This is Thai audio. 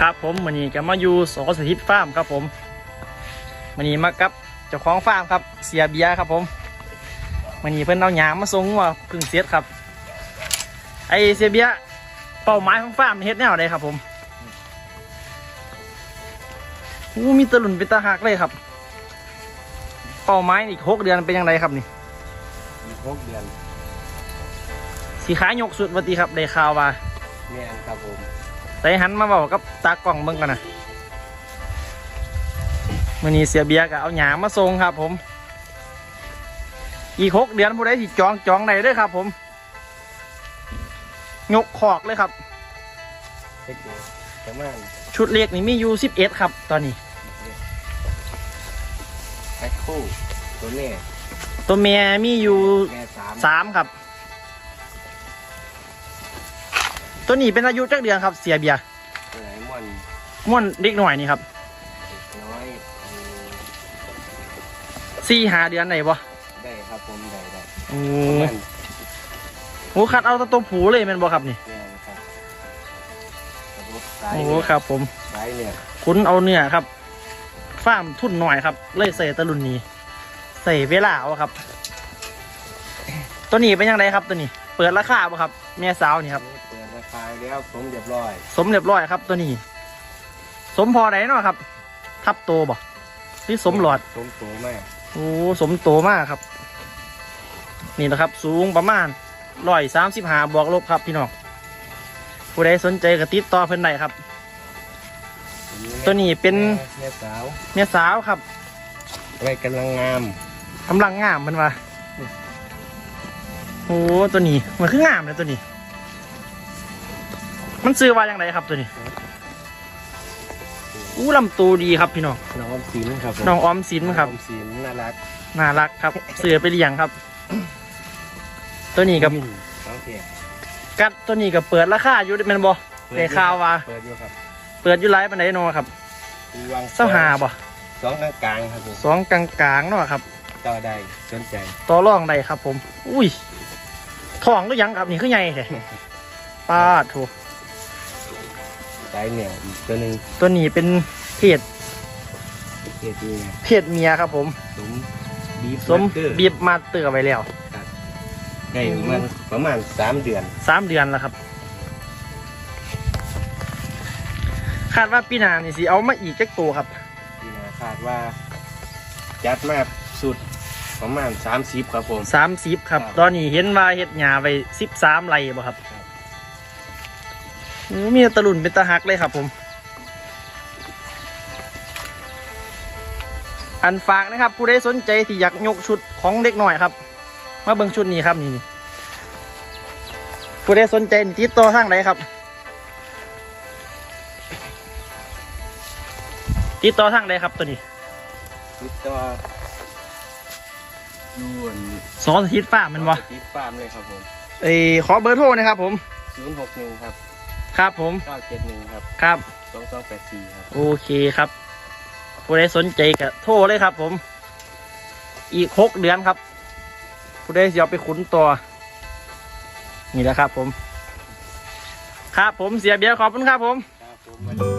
ครับผมมันนี้ก็มาอยู่สอสถิตฟาร์มครับผมมันนี้มากับเจ้าของฟาร์มครับเสียเบียร์ครับผมมันนี้เพิ่นเอาหยามมาส่งว่าเพึ่งเสียดครับ ไอเสียเบียร์เป้าหมายของฟาร์มเฮ็ดแนวใดครับผมอู้มีตะลุนเป็นตาหักเลยครับ เป้าหมายอีกหกเดือนเป็นยังไงครับนี่อีกหกเดือนสีขายกสุดวัติครับได้ข่าวว่าแม่นครับผม แต่หันมาบอกกับตากล้องเบิ่งกันนะมื่อนี้เสียเบียร์ก็เอาหยามมาส่งครับผม อีกหกเดือนผู้ใดที่จองจองไหนเด้วยครับ ผมยกขอกเลยครับเทคนิคประมาณชุดเล็กนี่มีอยู่สิบเอ็ดครับ ตอนนี้แพ็คคู่ตัวแม่ตัวเมียมีอยู่แม่สามสามครับ ตัวนี้เป็นอายุจักเดือนครับ เสียเบียร์ตัวไหนม่อนม่วนเด็กหน่อยนี่ครับน้อยอืมสี่หาเดือนไหนบ่ได้ครับผมได้ได้โอ้ประมาณโหคัดเอาแตัวตัวผูเลยแมันบ่ครับนี่แม่นะครับระบบสายโอ้เนี่ยครับ ผมสายเนี่ยคุณเอาเนื้อครับฟาร์มทุนหน่อยครับ เลยใส่ตะลุนนี้ใส่เวลาเอาครับ ตัวนี้เป็นยังไงครับตัวนี้ เปิดราคาบ่ครับแม่สาวนี่ครับ เปิดราคาแล้วผมเรียบร้อย สมเรียบร้อยครับตัวนี้ สมพอไหนเนาะครับ ทับโตบ่หรือสมหลอด สมโตมากโอ้สมโตมากครับ นี่นะครับ สูงประมาณร้อยสามสิบห้าบวกลบครับพี่น้องผู้ใดสนใจก็ติดต่อเพิ่นได้ครับ ตัวนี้เป็นแม่สาวแม่สาวครับไว้กำลังงามกำลังงามมันว่าโอ้ตัวนี้มันคืองามเลยตัวนี้ มันซื้อว่าอย่างไรครับตัวนี้อู้ลำตัวดีครับพี่น้องน้องออมสินครับผมน้องออมสินครับออมสินน่ารักน่ารักครับ เสือไปเลี้ยงครับ ตัวนี้กับมินโอเคกัดตัวนี้กับเปิดราคาอยู่เป็นบ่ได้ข่าวว่าเปิดอยู่ครับเปิดอยู่ไลฟ์ปันไดโนครับวางเศร้าหาบ่สองกลางๆครับผมสองกลางๆเนาะครับต่อได้สนใจต่อรองได้ครับผม อุ้ยทองก็ยังครับนี่คือใหญ่แท้ป้าดโถู สายเหนียวอีกตัวหนึ่งตัวนี้เป็นเพศเกียรติเนี่ยเพศเมียครับ ผม สมบีฟสมเตอร์บีบมาเตือไว้แล้วได้มันประมาณสามเดือนสามเดือนแล้วครับ คาดว่าปีหน้านี่สิเอามาอีกจักตัวครับที่นาคาดว่าจัดมาสุดประมาณสามสิบครับผม สามสิบครับ ครับ ตอนนี้เห็นว่าเห็ดหญ้าไปสิบสามไรบ่ครับ ค รับอู้มีตะลุนเป็นตะหักเลยครับผม อันฝากนะครับ ผู้ใดสนใจที่อยากยกชุดของเด็กหน่อยครับ มาเบิ่งชุดนี้ครับนี่นี่ผู้ใดสนใจนี่ติดต่อทางไหนครับ ติดต่อทางใดครับตัวนี้ ติดต่ออยวนสอนสถิตฟ้าร์มแมันวะติดฟาร์มเลยครับผม เอ้ยขอเบอร์โทรนะครับผมศูนย์หกหนึ่งครับ ครับผมเก้าเจ็ดหนึ่งครับครับสองสองแปดสี่ครับโอเคครับผู้ใดสนใจก็โทรเลยครับ ผม อีกหกเดือนครับ ผู้ใดจะเอาไปขุนตัวนี่แหละครับ ผม ครับผมเสียเบียร์ขอบคุณครับผม ครับผม